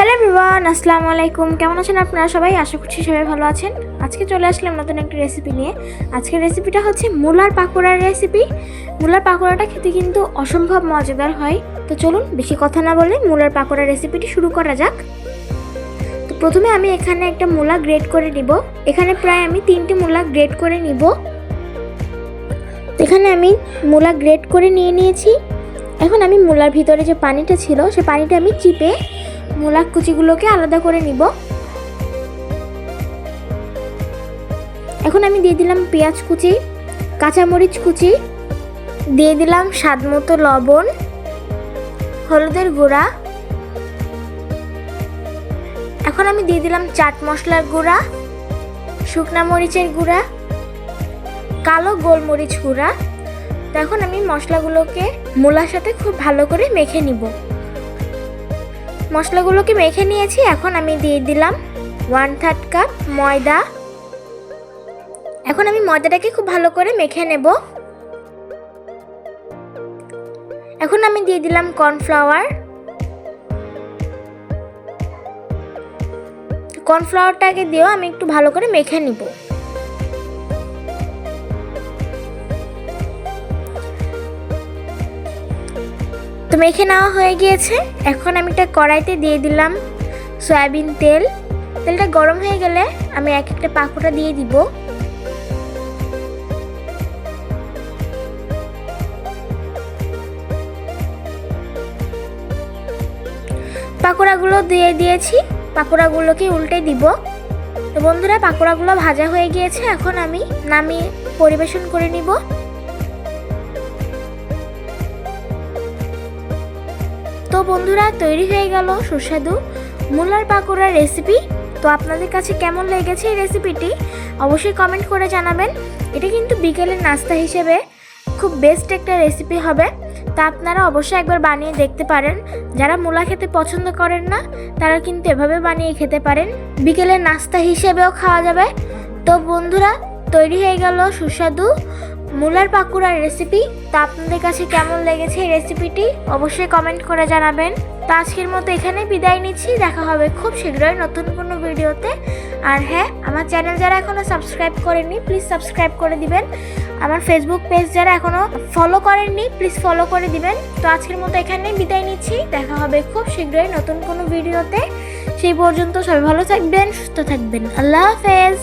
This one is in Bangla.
হ্যালো এভরিওয়ান, আসসালামু আলাইকুম। কেমন আছেন আপনারা সবাই? আশা করছি সবাই ভালো আছেন। আজকে চলে আসলাম নতুন একটা রেসিপি নিয়ে। আজকের রেসিপিটা হচ্ছে মুলার পাকোড়ার রেসিপি মুলার পাকোড়াটা খেতে কিন্তু অসম্ভব মজাদার হয়। তো চলুন, বেশি কথা না বলে মুলার পাকোড়ার রেসিপিটি শুরু করা যাক। তো প্রথমে আমি এখানে একটা মূলা গ্রেট করে নিব। এখানে প্রায় আমি তিনটে মূলা গ্রেট করে নিব। এখানে আমি মূলা গ্রেট করে নিয়ে নিয়েছি। এখন আমি মূলার ভিতরে যে পানিটা ছিল, সে পানিটা আমি চিপে মূলা কুচিগুলোকে আলাদা করে নিব। এখন আমি দিয়ে দিলাম পেঁয়াজ কুচি, কাঁচামরিচ কুচি, দিয়ে দিলাম স্বাদ মতো লবণ, হলুদের গুঁড়া। এখন আমি দিয়ে দিলাম চাট মশলার গুঁড়া, শুকনা মরিচের গুঁড়া, কালো গোলমরিচ গুঁড়া। তো এখন আমি মশলাগুলোকে মূলার সাথে খুব ভালো করে মেখে নিব। মশলাগুলোকে মেখে নিয়েছি, এখন আমি দিয়ে দিলাম ওয়ান থার্ড কাপ ময়দা। এখন আমি ময়দাটাকে খুব ভালো করে মেখে নেব। এখন আমি দিয়ে দিলাম কর্নফ্লাওয়ার। কর্নফ্লাওয়ারটাকে দিয়েও আমি একটু ভালো করে মেখে নিব। তো মেখে নেওয়া হয়ে গিয়েছে। এখন আমি একটা কড়াইতে দিয়ে দিলাম সয়াবিন তেল। তেলটা গরম হয়ে গেলে আমি এক একটা পাকোড়া দিয়ে দিব। পাকোড়াগুলো দিয়ে দিয়েছি, পাকোড়াগুলোকে উল্টে দিব। তো বন্ধুরা, পাকোড়াগুলো ভাজা হয়ে গিয়েছে। এখন আমি নামিয়ে পরিবেশন করে নিব। তো বন্ধুরা, তৈরি হয়ে গেল সুস্বাদু মূলার পাকোড়ার রেসিপি তো আপনাদের কাছে কেমন লেগেছে এই রেসিপিটি অবশ্যই কমেন্ট করে জানাবেন। এটা কিন্তু বিকেলের নাস্তা হিসেবে খুব বেস্ট একটা রেসিপি হবে। তা আপনারা অবশ্যই একবার বানিয়ে দেখতে পারেন। যারা মূলা খেতে পছন্দ করেন না, তারা কিন্তু এভাবে বানিয়ে খেতে পারেন। বিকেলের নাস্তা হিসেবেও খাওয়া যাবে। তো বন্ধুরা, তৈরি হয়ে গেল সুস্বাদু মূলার পাকুড়ার রেসিপি তা আপনাদের কাছে কেমন লেগেছে এই রেসিপিটি অবশ্যই কমেন্ট করে জানাবেন। তো আজকের মতো এখানে বিদায় নিচ্ছি। দেখা হবে খুব শীঘ্রই নতুন কোনো ভিডিওতে। আর হ্যাঁ আমার চ্যানেল যারা এখনও সাবস্ক্রাইব করেননি প্লিজ সাবস্ক্রাইব করে দিবেন। আমার ফেসবুক পেজ যারা এখনও ফলো করেননি প্লিজ ফলো করে দিবেন। তো আজকের মতো এখানেই বিদায় নিচ্ছি। দেখা হবে খুব শীঘ্রই নতুন কোনো ভিডিওতে। সেই পর্যন্ত সবাই ভালো থাকবেন, সুস্থ থাকবেন। আল্লাহ হাফেজ।